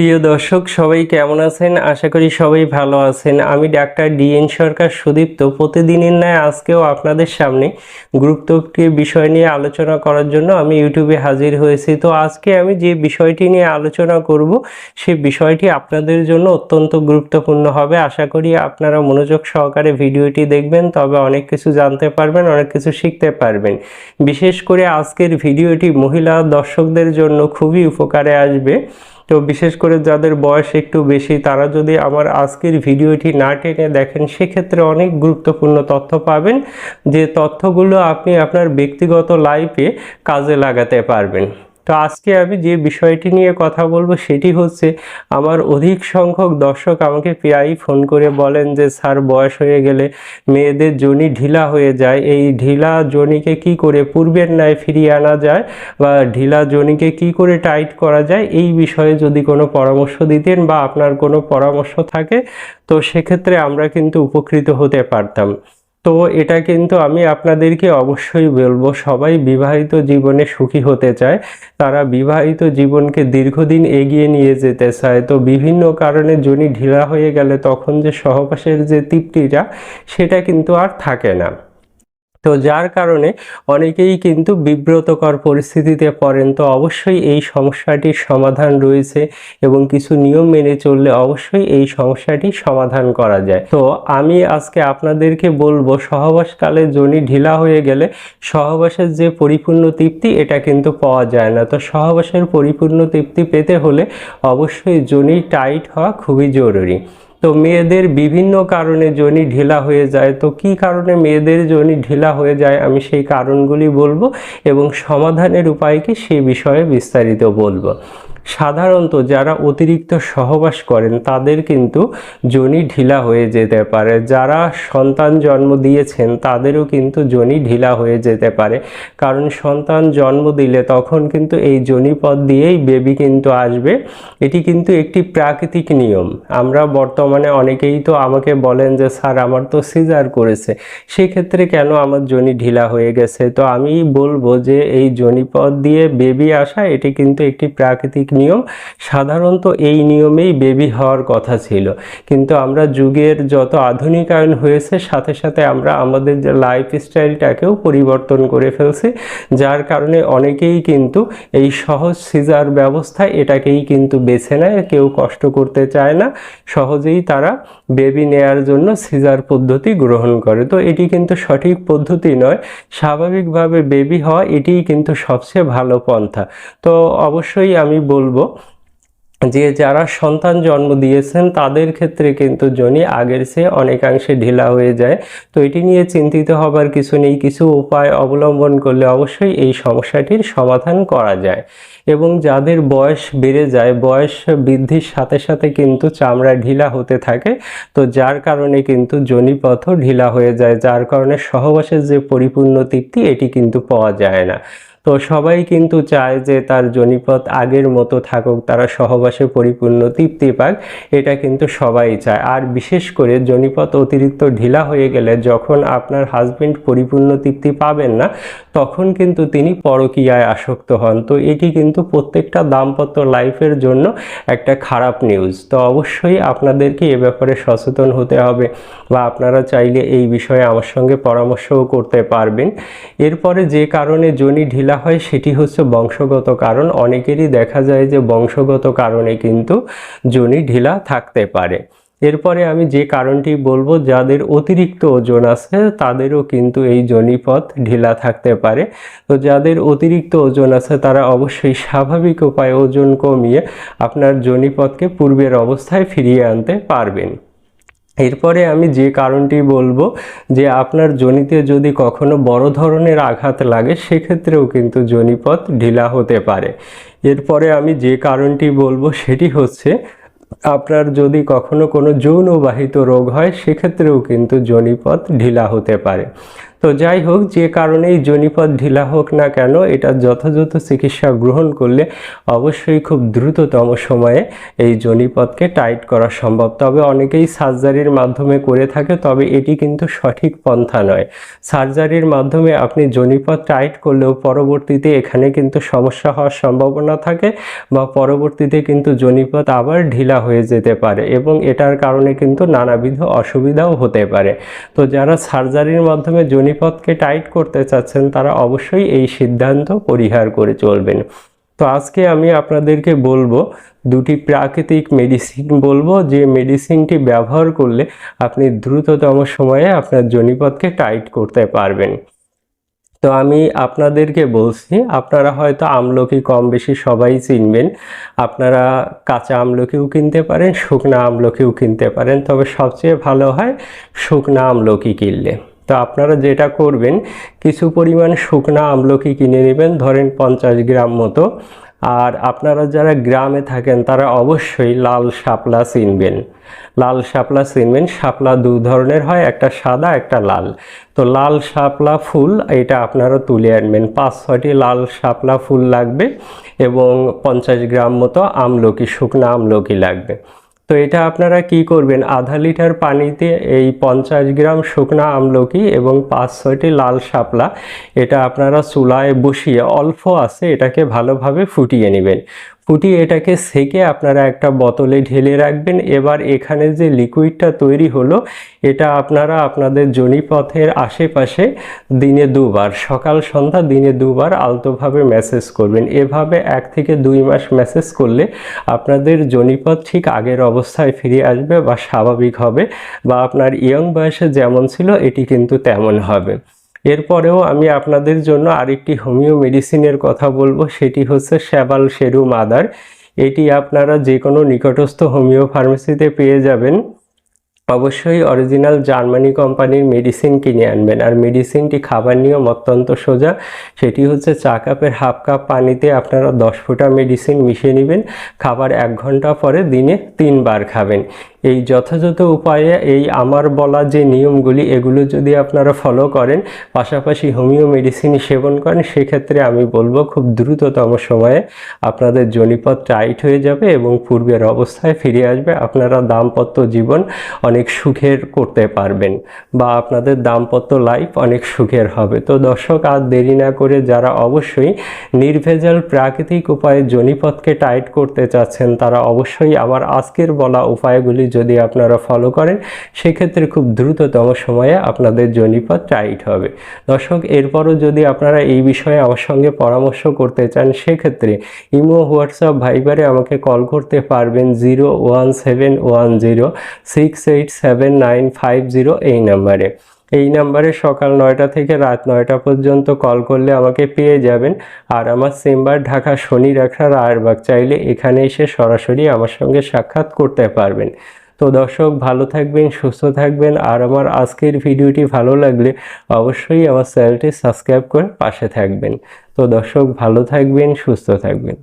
প্রিয় দর্শক, সবাই কেমন আছেন? আশা করি সবাই ভালো আছেন। আমি ডাক্তার ডিএন সরকার সুদীপ্ত। প্রতিদিনের ন্যায় আজকেও আপনাদের সামনে গুরুত্বটির বিষয় নিয়ে আলোচনা করার জন্য আমি ইউটিউবে হাজির হয়েছি। তো আজকে আমি যে বিষয়টি নিয়ে আলোচনা করব সেই বিষয়টি আপনাদের জন্য অত্যন্ত গুরুত্বপূর্ণ হবে। আশা করি আপনারা মনোযোগ সহকারে ভিডিওটি দেখবেন, তবে অনেক কিছু জানতে পারবেন, অনেক কিছু শিখতে পারবেন। বিশেষ করে আজকের ভিডিওটি মহিলা দর্শকদের জন্য খুবই উপকারে আসবে। তো বিশেষ করে যাদের বয়স একটু বেশি, তারা যদি আমার আজকের ভিডিওটি না টেনে দেখেন, সেক্ষেত্রে অনেক গুরুত্বপূর্ণ তথ্য পাবেন, যে তথ্যগুলো আপনি আপনার ব্যক্তিগত লাইফে কাজে লাগাতে পারবেন। তো আজকে আমি যে বিষয়টি নিয়ে কথা বলব সেটি হচ্ছে আমার অধিক সংখ্যক দর্শক আমাকে প্রায়ই ফোন করে বলেন যে, স্যার, বয়স হয়ে গেলে মেয়েদের জনি ঢিলা হয়ে যায়। এই ঢিলা জনিকে কি করে পূর্বের ন্যায় ফিরিয়ে আনা যায় বা ঢিলা জনিকে কি করে টাইট করা যায়? এই বিষয়ে যদি কোনো পরামর্শ দিতেন বা আপনার কোনো পরামর্শ থাকে, তো সেক্ষেত্রে আমরা কিন্তু উপকৃত হতে পারতাম। তো এটা কিন্তু আমি আপনাদেরকে অবশ্যই বলব, সবাই বিবাহিত জীবনে সুখী হতে চায়। তারা বিবাহিত জীবনকে দীর্ঘদিন এগিয়ে নিয়ে যেতে চায়। তো বিভিন্ন কারণে জনি ঢিলা হয়ে গেলে তখন যে সহবাসের যে তৃপ্তিটা, সেটা কিন্তু আর থাকে না। তো যার কারণে অনেকেই কিন্তু বিব্রতকর পরিস্থিতিতে পড়েন। তো অবশ্যই এই সমস্যাটির সমাধান রয়েছে এবং কিছু নিয়ম মেনে চললে অবশ্যই এই সমস্যাটি সমাধান করা যায়। তো আমি আজকে আপনাদেরকে বলব, সহবাসকালে জনি ঢিলা হয়ে গেলে সহবাসের যে পরিপূর্ণ তৃপ্তি, এটা কিন্তু পাওয়া যায় না। তো সহবাসের পরিপূর্ণ তৃপ্তি পেতে হলে অবশ্যই জনি টাইট হওয়া খুবই জরুরি। তো মেয়েদের বিভিন্ন কারণে জনি ঢিলা হয়ে যায়। তো কি কারণে মেয়েদের জনি ঢিলা হয়ে যায় আমি সেই কারণগুলি বলব এবং সমাধানের উপায় কি সে বিষয়ে বিস্তারিত বলব। সাধারণত যারা অতিরিক্ত সহবাস করেন, তাদের কিন্তু জনি ঢিলা হয়ে যেতে পারে। যারা সন্তান জন্ম দিয়েছেন, তাদেরও কিন্তু জনি ঢিলা হয়ে যেতে পারে। কারণ সন্তান জন্ম দিলে তখন কিন্তু এই জনিপদ দিয়েই বেবি কিন্তু আসবে। এটি কিন্তু একটি প্রাকৃতিক নিয়ম। আমরা বর্তমানে অনেকেই তো আমাকে বলেন যে, স্যার, আমার তো সিজার করেছে। সেক্ষেত্রে কেন আমার জনি ঢিলা হয়ে গেছে? তো আমি বলব যে, এই জনিপদ দিয়ে বেবি আসা, এটি কিন্তু একটি প্রাকৃতিক নিয়ম। সাধারণত এই নিয়মেই বেবি হওয়ার কথা ছিল। কিন্তু আমরা যুগের যত আধুনিকায়ন হয়েছে, সাথে সাথে আমরা আমাদের লাইফ স্টাইলটাকেও পরিবর্তন করে ফেলছি। যার কারণে অনেকেই কিন্তু এই সহজ সিজার ব্যবস্থায় এটাকেই কিন্তু বেছে নেয়, কেউ কষ্ট করতে চায় না। সহজেই তারা বেবি নেয়ার জন্য সিজার পদ্ধতি গ্রহণ করে। তো এটি কিন্তু সঠিক পদ্ধতি নয়। স্বাভাবিকভাবে বেবি হওয়া এটিই কিন্তু সবচেয়ে ভালো পন্থা। তো অবশ্যই আমি বলব যে যারা সন্তান জন্ম দিয়েছেন, তাদের ক্ষেত্রে কিন্তু জনি আগের চেয়ে অনেকাংশে ঢিলা হয়ে যায়। তো এটি নিয়ে চিন্তিত হবার কিছু নেই, কিছু উপায় অবলম্বন করলে অবশ্যই এই সমস্যাটির সমাধান করা যায়। এবং যাদের বয়স বেড়ে যায়, বয়স বৃদ্ধির সাথে সাথে কিন্তু চামড়া ঢিলা হতে থাকে। তো যার কারণে কিন্তু জনিপথও ঢিলা হয়ে যায়, যার কারণে সহবাসের যে পরিপূর্ণ তৃপ্তি, এটি কিন্তু পাওয়া যায় না। তো সবাই কিন্তু চায় যে তার জনিপথ আগের মতো থাকুক, তারা সহবাসে পরিপূর্ণ, তৃপ্তি পাক, এটা কিন্তু সবাই চায়। আর বিশেষ করে জনিপথ অতিরিক্ত ঢিলা হয়ে গেলে যখন আপনার হাজবেন্ড পরিপূর্ণ তৃপ্তি পাবেন না, তখন কিন্তু তিনি পরকীয়ায় আসক্ত হন। তো এটি কিন্তু প্রত্যেকটা দাম্পত্য লাইফের জন্য একটা খারাপ নিউজ তো অবশ্যই আপনাদেরকে এ ব্যাপারে সচেতন হতে হবে বা আপনারা চাইলে এই বিষয়ে আমার সঙ্গে পরামর্শও করতে পারবেন। এরপরে যে কারণে জনি ঢিলা হয় সেটি হচ্ছে বংশগত কারণ। অনেকেরই দেখা যায় যে বংশগত কারণে কিন্তু জনি ঢিলা থাকতে পারে। এরপরে আমি যে কারণটি বলব, যাদের অতিরিক্ত ওজন আছে, তাদেরও কিন্তু এই জনিপথ ঢিলা থাকতে পারে। তো যাদের অতিরিক্ত ওজন আছে, তারা অবশ্যই স্বাভাবিক উপায়ে ওজন কমিয়ে আপনার জনিপথকে পূর্বের অবস্থায় ফিরিয়ে আনতে পারবেন। এরপরে আমি যে কারণটি বলব যে আপনার জনিতে যদি কখনো বড় ধরনের আঘাত লাগে, সেক্ষেত্রেও কিন্তু জনিপথ ঢিলা হতে পারে। এরপরে আমি যে কারণটি বলব সেটি হচ্ছে, আপনার যদি কখনো কোনো যৌনবাহিত রোগ হয়, সেক্ষেত্রেও কিন্তু জনিপথ ঢিলা হতে পারে। তো যাই হোক, যে কারণেই জনিপথ ঢিলা হোক না কেন, এটা যথাযথ চিকিৎসা গ্রহণ করলে অবশ্যই খুব দ্রুততম সময়ে এই জনিপথকে টাইট করা সম্ভব। তবে অনেকেই সার্জারির মাধ্যমে করে থাকে, তবে এটি কিন্তু সঠিক পন্থা নয়। সার্জারির মাধ্যমে আপনি জনিপথ টাইট করলেও পরবর্তীতে এখানে কিন্তু সমস্যা হওয়ার সম্ভাবনা থাকে বা পরবর্তীতে কিন্তু জনিপথ আবার ঢিলা হয়ে যেতে পারে এবং এটার কারণে কিন্তু নানাবিধ অসুবিধাও হতে পারে। তো যারা সার্জারির মাধ্যমে জনিপথকে টাইট করতে চাচ্ছেন, তারা অবশ্যই এই সিদ্ধান্ত পরিহার করে চলবেন। তো আজকে আমি আপনাদেরকে বলব দুটি প্রাকৃতিক মেডিসিন বলব, যে মেডিসিনটি ব্যবহার করলে আপনি দ্রুততম সময়ে আপনার জনিপথকে টাইট করতে পারবেন। তো আমি আপনাদেরকে বলছি, আপনারা হয়তো আমলকি কম বেশি সবাই চিনবেন। আপনারা কাঁচা আমলকিও কিনতে পারেন, শুকনা আমলকিও কিনতে পারেন। তবে সবচেয়ে ভালো হয় শুকনা আমলকি কিনলে। তো আপনারা যেটা করবেন, কিছু পরিমাণ শুকনা আমলকি কিনে নেবেন, ধরেন পঞ্চাশ গ্রাম মতো। আর আপনারা যারা গ্রামে থাকেন, তারা অবশ্যই লাল শাপলা চিনবেন। লাল শাপলা চিনবেন, শাপলা দু ধরনের হয়, একটা সাদা, একটা লাল। তো লাল শাপলা ফুল, এটা আপনারা তুলে আনবেন। পাঁচ, ছয়টি লাল শাপলা ফুল লাগবে এবং পঞ্চাশ গ্রাম মতো আমলকি, শুকনা আমলকি লাগবে। তো এটা আপনারা কি করবেন? আধা লিটার পানিতে এই পঞ্চাশ গ্রাম শুকনা আমলকি এবং পাঁচ, ছয়টি লাল শাপলা এটা আপনারা চুলায় বসিয়ে অল্প আছে এটাকে ভালোভাবে ফুটিয়ে নেবেন। ফুটিয়ে এটাকে সেকে আপনারা একটা বোতলে ঢেলে রাখবেন। এবার এখানে যে লিকুইডটা তৈরি হলো, এটা আপনারা আপনাদের জনিপথের আশেপাশে দিনে দুবার, সকাল, সন্ধ্যা দিনে দুবার আলতোভাবে মেসেজ করবেন। এভাবে এক থেকে দুই মাস মেসেজ করলে আপনাদের জনিপথ ঠিক আগের অবস্থায় ফিরে আসবে বা স্বাভাবিক হবে বা আপনার ইয়ং বয়সে যেমন ছিল, এটি কিন্তু তেমন হবে। এরপরেও আমি আপনাদের জন্য আরেকটি হোমিও মেডিসিনের কথা বলব, সেটি হচ্ছে শ্যাবাল শেরু মাদার। এটি আপনারা যে কোনো নিকটস্থ হোমিও ফার্মেসিতে পেয়ে যাবেন। অবশ্যই অরিজিনাল জার্মানি কোম্পানির মেডিসিন কিনে আনবেন। আর মেডিসিনটি খাবার নিয়ম অত্যন্ত সোজা, সেটি হচ্ছে চা কাপের হাফ কাপ পানিতে আপনারা দশ ফোঁটা মেডিসিন মিশিয়ে নেবেন। খাবার এক ঘণ্টা পরে দিনে তিনবার খাবেন। এই যথাযথ উপায়ে এই আমার বলা যে নিয়মগুলি, এগুলো যদি আপনারা ফলো করেন, পাশাপাশি হোমিও মেডিসিন সেবন করেন, সেক্ষেত্রে আমি বলব খুব দ্রুততম সময়ে আপনাদের জনিপথ টাইট হয়ে যাবে এবং পূর্বের অবস্থায় ফিরে আসবে। আপনারা দাম্পত্য জীবন অনেক সুখের করতে পারবেন বা আপনাদের দাম্পত্য লাইফ অনেক সুখের হবে। তো দর্শক, আর দেরি না করে যারা অবশ্যই নির্ভেজাল প্রাকৃতিক উপায়ে জনিপথকে টাইট করতে চাচ্ছেন, তারা অবশ্যই আমার আজকের বলা উপায়গুলি যদি আপনারা ফলো করেন, সেক্ষেত্রে খুব দ্রুততম সময়ে আপনাদের জনিপথ টাইট হবে। দর্শক, এরপরও যদি আপনারা এই বিষয়ে আমার সঙ্গে পরামর্শ করতে চান, সেক্ষেত্রে ইমো, হোয়াটসঅ্যাপ, ভাইবারে আমাকে কল করতে পারবেন zero one seven one zero six eight seven nine five zero এই নাম্বারে। এই নাম্বারে সকাল নয়টা থেকে রাত নয়টা পর্যন্ত কল করলে আমাকে পেয়ে যাবেন। আর আমার চেম্বার ঢাকা শনি রেখা রায়েরবাগ চাইলে এখানে এসে সরাসরি আমার সঙ্গে সাক্ষাৎ করতে পারবেন। তো দর্শক, ভালো থাকবেন, সুস্থ থাকবেন। আর আমার আজকের ভিডিওটি ভালো লাগলে অবশ্যই আমার চ্যানেলটি সাবস্ক্রাইব করে পাশে থাকবেন। তো দর্শক, ভালো থাকবেন, সুস্থ থাকবেন।